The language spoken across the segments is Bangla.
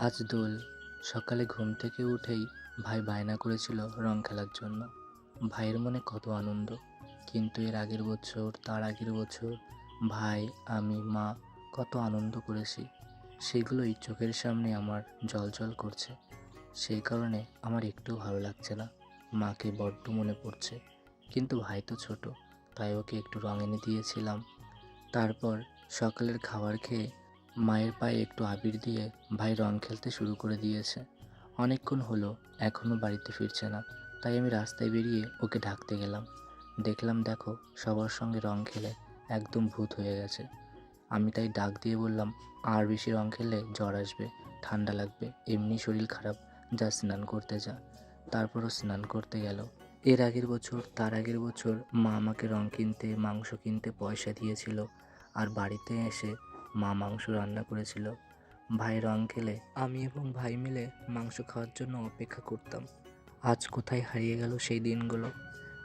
আজ দোল সকালে ঘুম থেকে উঠেই ভাই বায়না করেছিল রং খেলার জন্য। ভাইয়ের মনে কত আনন্দ। কিন্তু এর আগের বছর, তার আগের বছর ভাই, আমি, মা কত আনন্দ করেছি। সেগুলোই চোখের সামনে আমার জল করছে। সেই কারণে আমার একটু ভালো লাগছে না। মাকে বড্ড মনে পড়ছে। কিন্তু ভাই তো ছোট, তাই ওকে একটু রং এনে দিয়েছিলাম। তারপর সকালের খাবার খেয়ে মায়ের পায়ে একটু আবির দিয়ে ভাই রং খেলতে শুরু করে দিয়েছে। অনেকক্ষণ হলো এখনও বাড়িতে ফিরছে না। তাই আমি রাস্তায় বেরিয়ে ওকে ডাকতে গেলাম। দেখলাম দেখো, সবার সঙ্গে রং খেলে একদম ভূত হয়ে গেছে। আমি তাই ডাক দিয়ে বললাম, আর বেশি রং খেললে জ্বর আসবে, ঠান্ডা লাগবে, এমনি শরীর খারাপ, যা স্নান করতে যা। তারপরও স্নান করতে গেল। এর আগের বছর, তার আগের বছর মা আমাকে রং কিনতে, মাংস কিনতে পয়সা দিয়েছিল। আর বাড়িতে এসে মা মাংস রান্না করেছিল। ভাই রং খেলে আমি এবং ভাই মিলে মাংস খাওয়ার জন্য অপেক্ষা করতাম। আজ কোথায় হারিয়ে গেল সেই দিনগুলো।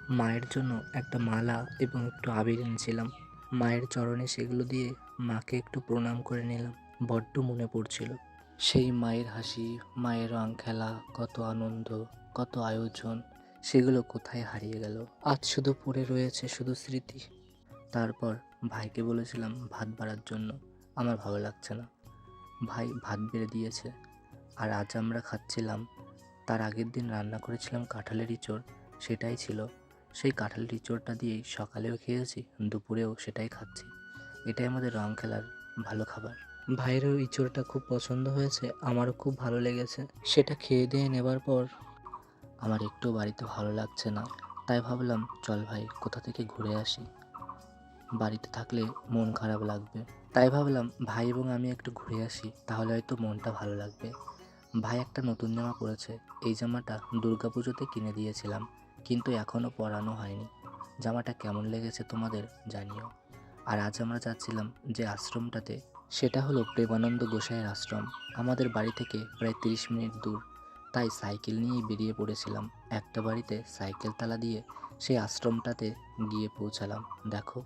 মায়ের জন্য একটা মালা এবং একটু আবির এনেছিলাম। মায়ের চরণে সেগুলো দিয়ে মাকে একটু প্রণাম করে নিলাম। বড্ড মনে পড়ছিল। সেই মায়ের হাসি, মায়ের রং খেলা কত আনন্দ, কত আয়োজন, সেগুলো কোথায় হারিয়ে গেল? আজ শুধু পড়ে রয়েছে শুধু স্মৃতি। তারপর ভাইকে বলেছিলাম ভাত বাড়ার জন্য। আমার ভালো লাগছে না। ভাই ভাত বেড়ে দিয়েছে। আর আজ আমরা খাচ্ছিলাম, তার আগের দিন রান্না করেছিলাম কাঁঠালের ইঁচড় সেটাই ছিল। সেই কাঁঠালের ইঁচড়টা দিয়েই সকালেও খেয়েছি, দুপুরেও সেটাই খাচ্ছি। এটাই আমাদের রং খেলার ভালো খাবার। ভাইয়েরও ইঁচড়টা খুব পছন্দ হয়েছে, আমারও খুব ভালো লেগেছে। সেটা খেয়ে দিয়ে নেবার পর আমার একটু বাড়িতে ভালো লাগছে না। তাই ভাবলাম, চল ভাই, কোথা থেকে ঘুরে আসি? বাড়িতে থাকলে মন খারাপ লাগবে। তাই ভাবলাম, ভাই এবং আমি একটু ঘুরে আসি, তাহলে হয়তো মনটা ভালো লাগবে। ভাই একটা নতুন জামা পরেছে। এই জামাটা দুর্গাপুজোতে কিনে দিয়েছিলাম, কিন্তু এখনও পরানো হয়নি। জামাটা কেমন লেগেছে তোমাদের জানিও। আর আজ আমরা যাচ্ছিলাম যে আশ্রমটাতে, সেটা হলো প্রেমানন্দ গোসাইয়ের আশ্রম। আমাদের বাড়ি থেকে প্রায় তিরিশ মিনিট দূর। তাই সাইকেল নিয়েই বেরিয়ে পড়েছিলাম। একটা বাড়িতে সাইকেল তালা দিয়ে সেই আশ্রমটাতে গিয়ে পৌঁছালাম। দেখো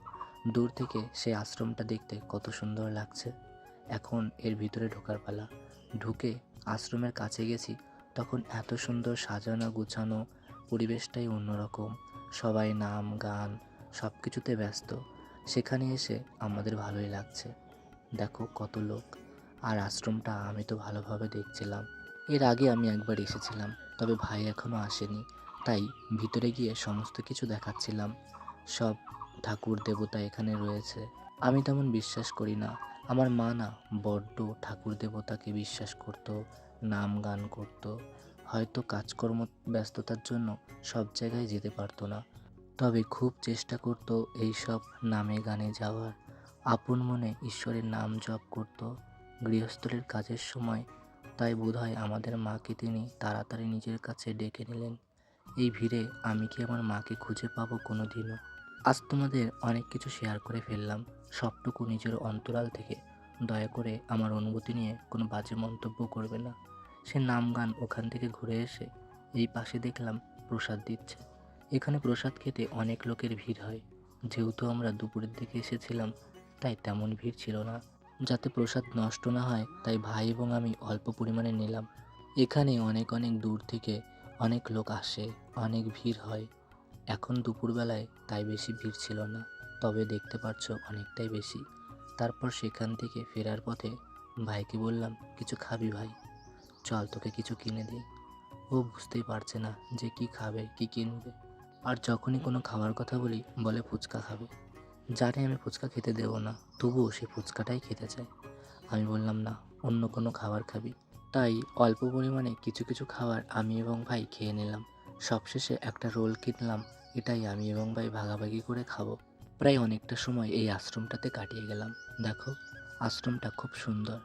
দূর থেকে সেই আশ্রমটা দেখতে কত সুন্দর লাগছে। এখন এর ভিতরে ঢোকার পালা। ঢুকে আশ্রমের কাছে গেছি, তখন এত সুন্দর সাজানো গুছানো পরিবেশটাই অন্যরকম। সবাই নাম, গান সব কিছুতে ব্যস্ত। সেখানে এসে আমাদের ভালোই লাগছে। দেখো কত লোক। আর আশ্রমটা আমি তো ভালোভাবে দেখছিলাম। এর আগে আমি একবার এসেছিলাম, তবে ভাই এখনও আসেনি। তাই ভিতরে গিয়ে সমস্ত কিছু দেখাচ্ছিলাম। সব ঠাকুর দেবতা এখানে রয়েছে। আমি তেমন বিশ্বাস করি না। আমার মা না বড্ড ঠাকুর দেবতাকে বিশ্বাস করত, নাম গান করত। হয়তো কাজকর্ম ব্যস্ততার জন্য সব জায়গায় যেতে পারতো না। তবে খুব চেষ্টা করত এই সব নামে গানে যাওয়ার। আপন মনে ঈশ্বরের নাম জপ করত। গৃহস্থলীর কাজের সময় তাই বোধহয় আমাদের মাকে তিনি তাড়াতাড়ি নিজের কাছে ডেকে নিলেন। এই ভিড়ে আমি কি আমার মাকে খুঁজে পাবো কোনো দিনও আজ তোমাদের অনেক কিছু শেয়ার করে ফেললাম। সবটুকু নিজের অন্তরাল থেকে। দয়া করে আমার অনুভূতি নিয়ে কোনো বাজে মন্তব্য করবে না। সে নাম গান ওখান থেকে ঘুরে এসে এই পাশে দেখলাম প্রসাদ দিচ্ছে। এখানে প্রসাদ খেতে অনেক লোকের ভিড় হয়। যেহেতু আমরা দুপুরের দিকে এসেছিলাম, তাই তেমন ভিড় ছিল না। যাতে প্রসাদ নষ্ট না হয়, তাই ভাই এবং আমি অল্প পরিমাণে নিলাম। এখানে অনেক অনেক দূর থেকে অনেক লোক আসে, অনেক ভিড় হয়। এখন দুপুরবেলায় তাই বেশি ভিড় ছিল না, তবে দেখতে পাচ্ছ অনেকটাই বেশি। তারপর সেখান থেকে ফেরার পথে ভাইকে বললাম, কিছু খাবি ভাই? চল তোকে কিছু কিনে দিই। ও বুঝতেই পারছে না যে কি খাবে, কি কিনবে। আর যখনই কোনো খাবার কথা বলি, বলে ফুচকা খাবে। জানি আমি ফুচকা খেতে দেবো না, তবুও সে ফুচকাটাই খেতে চায়। আমি বললাম, না, অন্য কোনো খাবার খাবি। তাই অল্প পরিমাণে কিছু কিছু খাবার আমি এবং ভাই খেয়ে নিলাম। সবশেষে একটা রোল কিনলাম এটাই আমি এবং ভাই ভাগাভাগি করে খাব। প্রায় অনেকটা সময় এই আশ্রমটাতে কাটিয়ে গেলাম। দেখো, আশ্রমটা খুব সুন্দর।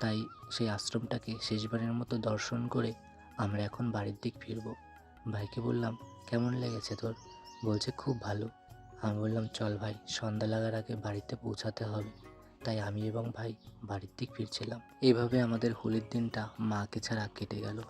তাই সেই আশ্রমটাকে শেষবারের মতো দর্শন করে আমরা এখন বাড়ির দিক ফিরবো। ভাইকে বললাম, কেমন লেগেছে তোর? বলছে, খুব ভালো। আমি বললাম, চল ভাই, সন্ধ্যা লাগার আগে বাড়িতে পৌঁছাতে হবে। তাই আমি এবং ভাই বাড়ির দিক ফিরছিলাম। এভাবে আমাদের হোলির দিনটা মাকে ছাড়া কেটে গেল।